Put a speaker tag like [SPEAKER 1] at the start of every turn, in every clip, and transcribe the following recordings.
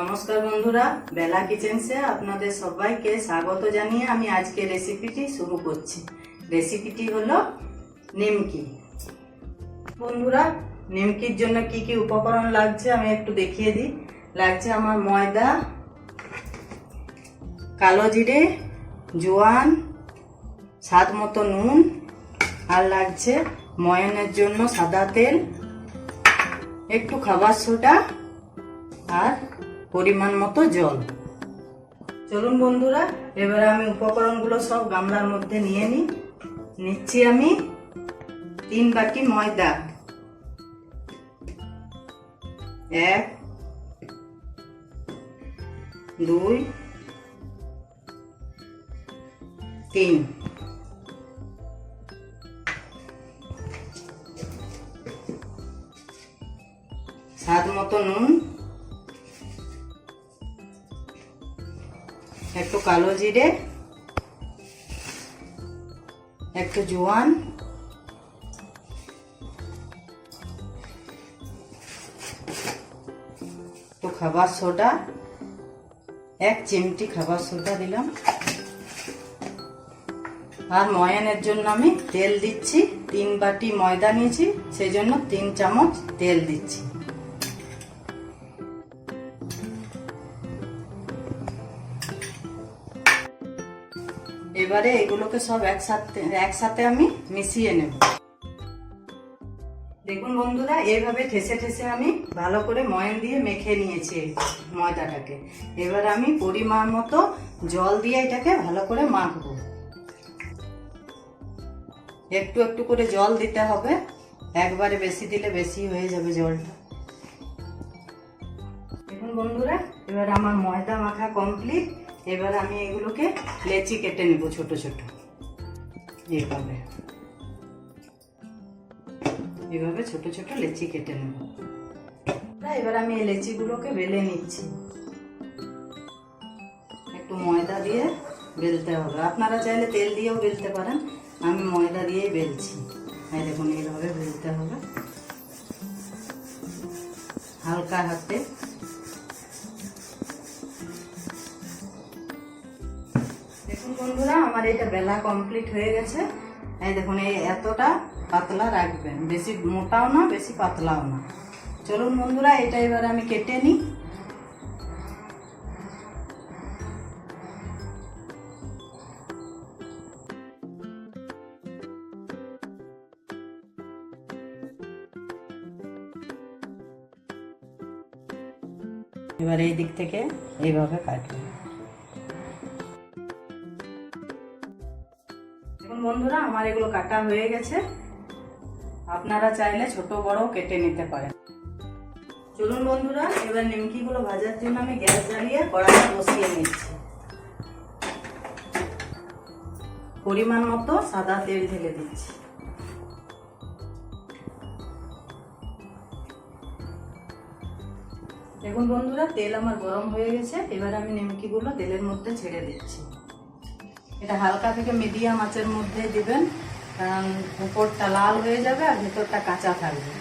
[SPEAKER 1] নমস্কার বন্ধুরা, বেলা কিচেন্সে আপনাদের সবাইকে স্বাগত জানিয়ে আমি আজকে রেসিপিটি শুরু করছি। রেসিপিটি হলো নিমকি। বন্ধুরা, নিমকির জন্য কি কি উপকরণ লাগছে আমি একটু দেখিয়ে দিই। লাগছে আমার ময়দা, কালো জিরে, জোয়ান, স্বাদ মতো নুন, আর লাগছে ময়নের জন্য সাদা তেল, একটু খাবার সোডা, আর পরিমাণ মতো জল। চলুন বন্ধুরা, এবারে আমি উপকরণগুলো সব গামলার মধ্যে নিয়ে নিই। নিচ্ছি আমি তিন বাটি ময়দা। এক, দুই, তিন। স্বাদ মতো নুন। একটু কালো জিরে, একটু জোয়ান, একটু খাবার সোডা, এক চিমটি খাবার সোডা দিলাম। আর ময়ানের জন্য আমি তেল দিচ্ছি, তিন বাটি ময়দা নিয়েছি সেই জন্য তিন চামচ তেল দিচ্ছি। এবারে এগুলোকে সব একসাথে একসাথে আমি মিশিয়ে নেব। দেখুন বন্ধুরা, এইভাবে ঠেসে ঠেসে আমি ভালো করে ময়ান দিয়ে মেখে নিয়েছি ময়দাটাকে। এবার আমি পরিমাণ মতো জল দিয়ে এটাকে ভালো করে মাখবো। একটু একটু করে জল দিতে হবে, একবারে বেশি দিলে বেশি হয়ে যাবে জলটা। দেখুন বন্ধুরা, এবার আমার ময়দা মাখা কমপ্লিট। এবার আমি এগুলোকে লেচি কেটে নেব ছোট ছোট। এইভাবে। এভাবে ছোট ছোট লেচি কেটে নেব। এবার আমি এই লেচিগুলোকে বেলে নিচ্ছি। একটু ময়দা দিয়ে বেলতে হবে। আপনারা চাইলে তেল দিয়েও বেলতে পারেন। আমি ময়দা দিয়েই বেলছি। এই দেখুন, এইভাবে বেলতে হবে। হালকা হাতে বন্ধুরা, আমার এটা বেলা কমপ্লিট হয়ে গেছে। এই দেখুন, এই এতটা পাতলা রাখবেন। বেশি মোটাও না, বেশি পাতলাও না। চলুন বন্ধুরা, এটা এবার আমি কেটে নিই। এবার এই দিক থেকে এইভাবে কাটবেন। বন্ধুরা, আমার এগুলো কাটা হয়ে গেছে। আপনারা চাইলে ছোট বড় কেটে নিতে পারেন। চলুন বন্ধুরা, এবার নিমকিগুলো ভাজার জন্য আমি গ্যাস জ্বালিয়ে কড়াইটা বসিয়ে নিচ্ছি। পরিমাণ মতো সাদা তেল ঢেলে দিচ্ছি। দেখুন বন্ধুরা, তেল আমার গরম হয়ে গেছে। এবার আমি নিমকিগুলো তেলের মধ্যে ছেড়ে দিচ্ছি। এটা হালকা থেকে মিডিয়াম আঁচের মধ্যে দিবেন। কারণ উপরটা লাল হয়ে যাবে আর ভেতরটা কাঁচা থাকবে।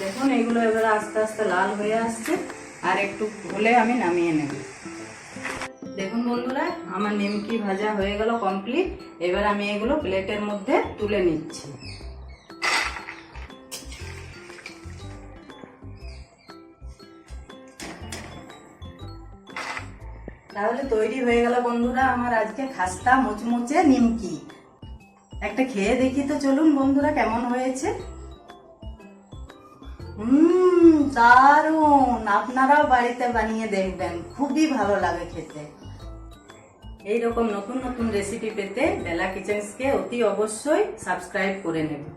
[SPEAKER 1] দেখুন, এগুলো এবার আস্তে আস্তে লাল হয়ে আসছে। আর একটু হলে আমি নামিয়ে নেব। দেখুন বন্ধুরা, আমার নিমকি ভাজা হয়ে গেল কমপ্লিট এবার আমি এগুলো প্লেটের মধ্যে তুলে নিচ্ছি। তাহলে তৈরি হয়ে গেল বন্ধুরা আমার আজকে খাস্তা মুচমুচে নিমকি। একটা খেয়ে দেখি তো চলুন বন্ধুরা কেমন হয়েছে। হুম দারুণ আপনারাও বাড়িতে বানিয়ে দেখবেন, খুবই ভালো লাগে খেতে। এই রকম নতুন নতুন রেসিপি পেতে বেলা কিচেন্সকে অতি অবশ্যই সাবস্ক্রাইব করে নেবেন